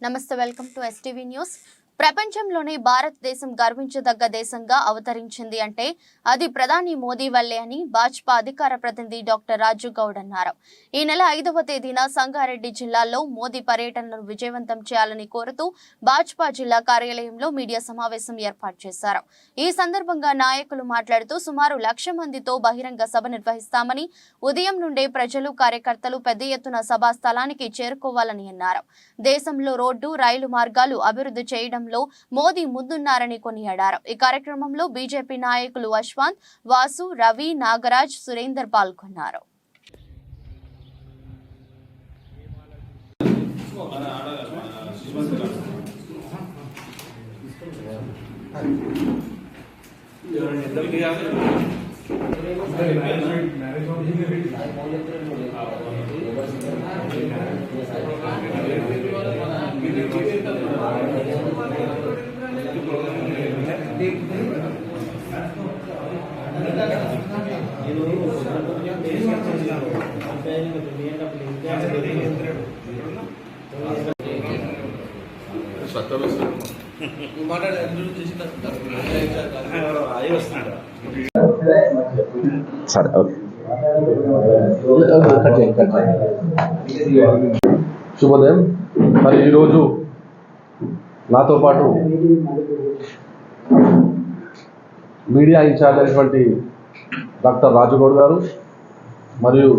నమస్తే welcome to STV news ప్రపంచంలోనే భారతదేశం గర్వించదగ్గ దేశంగా అవతరించింది అంటే అది ప్రధాని మోదీ వల్లే అని భాజపా అధికార ప్రతినిధి డాక్టర్ రాజు గౌడ్ అన్నారు. ఈ నెల ఐదవ తేదీన సంగారెడ్డి జిల్లాలో మోదీ పర్యటనను విజయవంతం చేయాలని కోరుతూ భాజపా జిల్లా కార్యాలయంలో మీడియా సమావేశం ఏర్పాటు చేశారు. ఈ సందర్భంగా నాయకులు మాట్లాడుతూ సుమారు లక్ష మందితో బహిరంగ సభ నిర్వహిస్తామని ఉదయం నుండే ప్రజలు కార్యకర్తలు పెద్ద ఎత్తున సభా స్థలానికి చేరుకోవాలని అన్నారు. దేశంలో రోడ్డు రైలు మార్గాలు అభివృద్ధి చేయడం చేయడంలో మోదీ ముందున్నారని కొనియాడారు. ఈ కార్యక్రమంలో బీజేపీ నాయకులు అశ్వంత్ వాసు రవి నాగరాజ్ సురేందర్ పాల్గొన్నారు. సరే శుభోదయం. మరి ఈరోజు నాతో పాటు మీడియా ఇన్ఛార్జ్ అయినటువంటి డాక్టర్ రాజుగౌడ్ గారు మరియు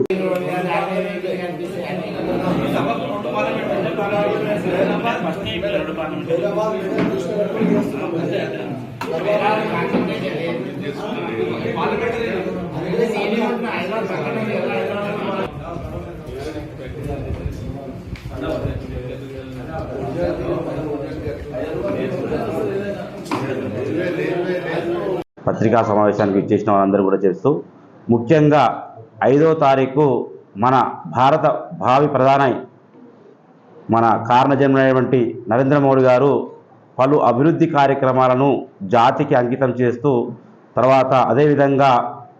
పత్రికా సమావేశానికి ఇచ్చేసిన వాళ్ళందరూ కూడా చేస్తూ ముఖ్యంగా ఐదో తారీఖు మన భారత భావి ప్రధాని మన కారణజన్మైనటువంటి నరేంద్ర మోడీ గారు పలు అభివృద్ధి కార్యక్రమాలను జాతికి అంకితం చేస్తూ తర్వాత అదేవిధంగా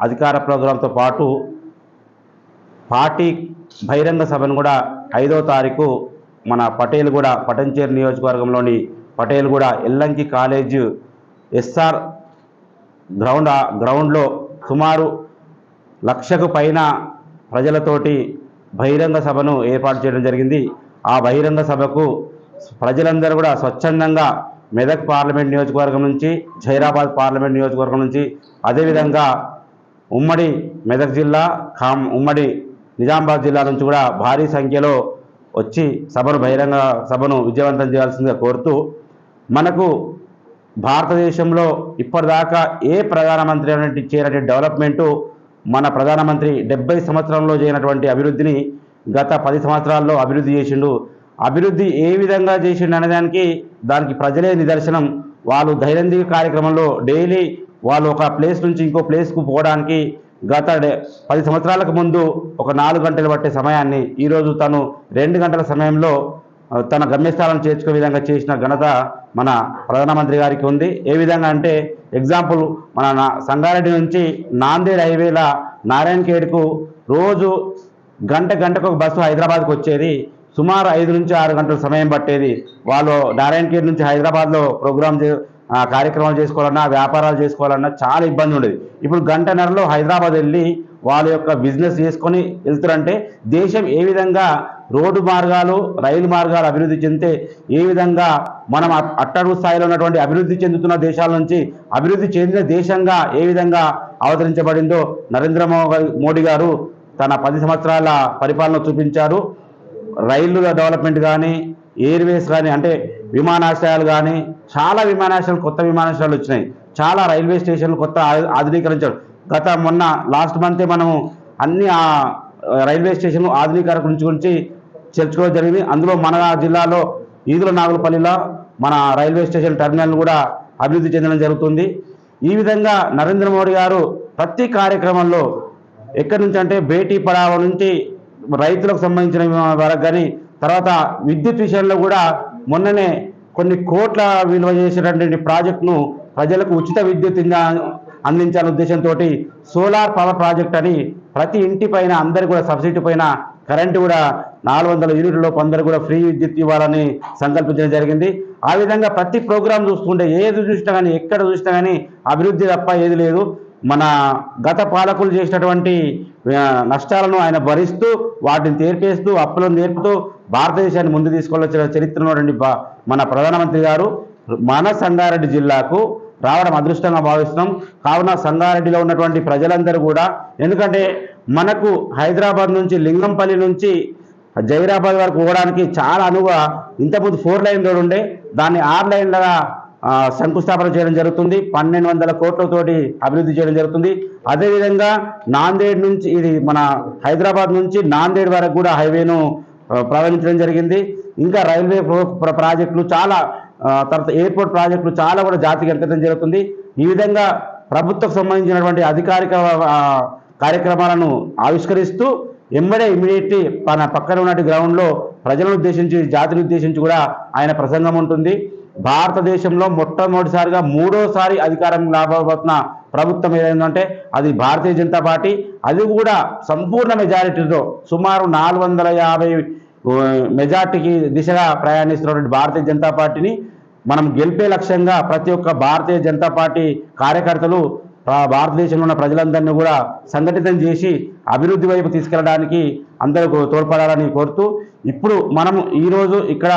అధికార ప్రోగ్రాంతో పాటు పార్టీ బహిరంగ సభను కూడా ఐదో తారీఖు మన పటేల్ కూడా పటంచేరు నియోజకవర్గంలోని పటేల్ కూడా ఎల్లంకి కాలేజ్ ఎస్ఆర్ గ్రౌండ్ గ్రౌండ్లో సుమారు లక్షకు పైన ప్రజలతోటి బహిరంగ సభను ఏర్పాటు చేయడం జరిగింది. ఆ బహిరంగ సభకు ప్రజలందరూ కూడా స్వచ్ఛందంగా మెదక్ పార్లమెంట్ నియోజకవర్గం నుంచి జైరాబాద్ పార్లమెంట్ నియోజకవర్గం నుంచి అదేవిధంగా ఉమ్మడి మెదక్ జిల్లా ఖామ్ ఉమ్మడి నిజామాబాద్ జిల్లా నుంచి కూడా భారీ సంఖ్యలో వచ్చి సభను బహిరంగ సభను విజయవంతం చేయాల్సిందిగా కోరుతూ మనకు భారతదేశంలో ఇప్పటిదాకా ఏ ప్రధానమంత్రి అనేటువంటి చేయనటువంటి డెవలప్మెంటు మన ప్రధానమంత్రి డెబ్బై సంవత్సరంలో చేయనటువంటి అభివృద్ధిని గత పది సంవత్సరాల్లో అభివృద్ధి చేసిండు. అభివృద్ధి ఏ విధంగా చేసిండు అనేదానికి దానికి ప్రజలే నిదర్శనం. వాళ్ళు దైనందిక కార్యక్రమంలో డైలీ వాళ్ళు ఒక ప్లేస్ నుంచి ఇంకో ప్లేస్కు పోవడానికి గత డే- పది సంవత్సరాలకు ముందు ఒక నాలుగు గంటలు పట్టే సమయాన్ని ఈరోజు తను రెండు గంటల సమయంలో తన గమ్యస్థానం చేర్చుకునే విధంగా చేసిన ఘనత మన ప్రధానమంత్రి గారికి ఉంది. ఏ విధంగా అంటే ఎగ్జాంపుల్ మన నా- సంగారెడ్డి నుంచి నాందేడ్ హైవేల నారాయణఖేడ్కు రోజు గంట గంటకు ఒక బస్సు హైదరాబాద్కు వచ్చేది. సుమారు ఐదు నుంచి ఆరు గంటల సమయం పట్టేది. వాళ్ళు నారాయణఖేడ్ నుంచి హైదరాబాద్లో ప్రోగ్రామ్ చే కార్యక్రమాలు చేసుకోవాలన్నా వ్యాపారాలు చేసుకోవాలన్నా చాలా ఇబ్బంది ఉండేది. ఇప్పుడు గంటన్నరలో హైదరాబాద్ వెళ్ళి వాళ్ళ యొక్క బిజినెస్ చేసుకొని వెళ్తారంటే దేశం ఏ విధంగా రోడ్డు మార్గాలు రైలు మార్గాలు అభివృద్ధి చెందితే ఏ విధంగా మనం అట్- అట్టడుగు స్థాయిలో ఉన్నటువంటి అభివృద్ధి చెందుతున్న దేశాల నుంచి అభివృద్ధి చెందిన దేశంగా ఏ విధంగా అవతరించబడిందో నరేంద్ర మోడీ గారు తన పది సంవత్సరాల పరిపాలన చూపించారు. రైలు డెవలప్మెంట్ కానీ ఎయిర్వేస్ కానీ అంటే విమానాశ్రయాలు కానీ చాలా విమానాశ్రయాలు కొత్త విమానాశ్రయాలు వచ్చినాయి. చాలా రైల్వే స్టేషన్లు కొత్త ఆధునీకరించారు. గత మొన్న లాస్ట్ మంతే మనము అన్ని ఆ రైల్వే స్టేషన్ ఆధునీకరణ గురించి గురించి చర్చుకోవడం జరిగింది. అందులో మన జిల్లాలో ఈదుల నాగులపల్లిలో మన రైల్వే స్టేషన్ టెర్మినల్ కూడా అభివృద్ధి చెందడం జరుగుతుంది. ఈ విధంగా నరేంద్ర మోడీ గారు ప్రతి కార్యక్రమంలో ఎక్కడి నుంచి అంటే బేటీ పడావ నుంచి రైతులకు సంబంధించిన వరకు కానీ తర్వాత విద్యుత్ విషయంలో కూడా మొన్ననే కొన్ని కోట్ల విలువ చేసేటటువంటి ప్రాజెక్టును ప్రజలకు ఉచిత విద్యుత్ ఇందా- అందించాలనే ఉద్దేశంతో సోలార్ పవర్ ప్రాజెక్ట్ అని ప్రతి ఇంటి పైన అందరు కూడా సబ్సిడీ పైన కరెంటు కూడా నాలుగు వందల యూనిట్లలో కొందరు కూడా ఫ్రీ విద్యుత్ ఇవ్వాలని సంకల్పించడం జరిగింది. ఆ విధంగా ప్రతి ప్రోగ్రాం చూసుకుంటే ఏది చూసినా కానీ ఎక్కడ చూసినా కానీ అభివృద్ధి తప్ప ఏది లేదు. మన గత పాలకులు చేసినటువంటి నష్టాలను ఆయన భరిస్తూ వాటిని తీర్పేస్తూ అప్పులను నేర్పుతూ భారతదేశాన్ని ముందు తీసుకొచ్చిన చరిత్ర ఉన్నటువంటి మన ప్రధానమంత్రి గారు మన సంగారెడ్డి జిల్లాకు రావడం అదృష్టంగా భావిస్తున్నాం. కావున సంగారెడ్డిలో ఉన్నటువంటి ప్రజలందరూ కూడా ఎందుకంటే మనకు హైదరాబాద్ నుంచి లింగంపల్లి నుంచి జైరాబాద్ వరకు పోవడానికి చాలా అనువుగా ఇంతకుముందు ఫోర్ లైన్ రోడ్ ఉండే దాన్ని ఆరు లైన్లుగా శంకుస్థాపన చేయడం జరుగుతుంది. పన్నెండు వందల కోట్లతోటి అభివృద్ధి చేయడం జరుగుతుంది. అదేవిధంగా నాందేడ్ నుంచి ఇది మన హైదరాబాద్ నుంచి నాందేడ్ వరకు కూడా హైవేను ప్రవహించడం ప్రారంభించడం జరిగింది. ఇంకా రైల్వే ప్రో- ప్రాజెక్టులు చాలా తర్వాత ఎయిర్పోర్ట్ ప్రాజెక్టులు చాలా కూడా జాతికి ఎత్తడం జరుగుతుంది. ఈ విధంగా ప్రభుత్వం సంబంధించినటువంటి అధికారిక కార్యక్రమాలను ఆవిష్కరిస్తూ ఎంబడే ఇమీడియట్లీ తన పక్కన ఉన్నటి గ్రౌండ్లో ప్రజలను ఉద్దేశించి జాతిని ఉద్దేశించి కూడా ఆయన ప్రసంగం ఉంటుంది. భారతదేశంలో మొట్టమొదటిసారిగా మూడోసారి అధికారం లాభపోతున్న ప్రభుత్వం ఏదైందంటే అది భారతీయ జనతా పార్టీ. అది కూడా సంపూర్ణ మెజారిటీతో సుమారు నాలుగు వందల యాభై మెజార్టీకి దిశగా ప్రయాణిస్తున్నటువంటి భారతీయ జనతా పార్టీని మనం గెలిపే లక్ష్యంగా ప్రతి ఒక్క భారతీయ జనతా పార్టీ కార్యకర్తలు భారతదేశంలో ఉన్న ప్రజలందరినీ కూడా సంఘటితం చేసి అభివృద్ధి వైపు తీసుకెళ్ళడానికి అందరూ తోడ్పడాలని కోరుతూ ఇప్పుడు మనం ఈరోజు ఇక్కడ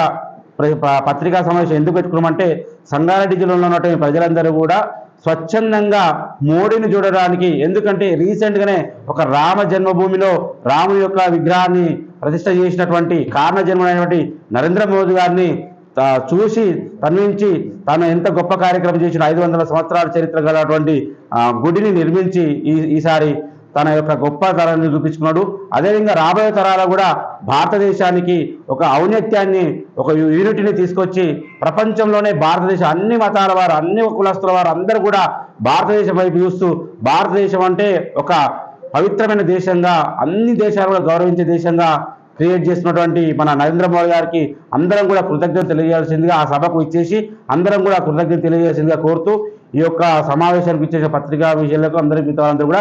ప్ర- పత్రికా సమావేశం ఎందుకు పెట్టుకున్నామంటే సంగారెడ్డి జిల్లాలో ఉన్నటువంటి ప్రజలందరూ కూడా స్వచ్ఛందంగా మోడీని చూడడానికి ఎందుకంటే రీసెంట్గానే ఒక రామ జన్మభూమిలో రాముని యొక్క విగ్రహాన్ని ప్రతిష్ట చేసినటువంటి కారణజన్మైనటువంటి నరేంద్ర మోదీ గారిని చూసి తన్వించి తాను ఎంత గొప్ప కార్యక్రమం చేసిన ఐదు వందల సంవత్సరాల చరిత్ర గలటువంటి గుడిని నిర్మించి ఈ ఈసారి తన యొక్క గొప్ప తరాన్ని చూపించుకున్నాడు. అదేవిధంగా రాబోయే తరాలు కూడా భారతదేశానికి ఒక ఔన్నత్యాన్ని ఒక యూనిటీని తీసుకొచ్చి ప్రపంచంలోనే భారతదేశం అన్ని మతాల వారు అన్ని కులస్తుల వారు అందరూ కూడా భారతదేశం వైపు చూస్తూ భారతదేశం అంటే ఒక పవిత్రమైన దేశంగా అన్ని దేశాలు కూడా గౌరవించే దేశంగా క్రియేట్ చేసినటువంటి మన నరేంద్ర మోడీ గారికి అందరం కూడా కృతజ్ఞత తెలియజేయాల్సిందిగా ఆ సభకు ఇచ్చేసి అందరం కూడా కృతజ్ఞత తెలియజేసిందిగా కోరుతూ ఈ యొక్క సమావేశానికి ఇచ్చేసిన పత్రికా విషయాలకు అందరికీ మిగతా కూడా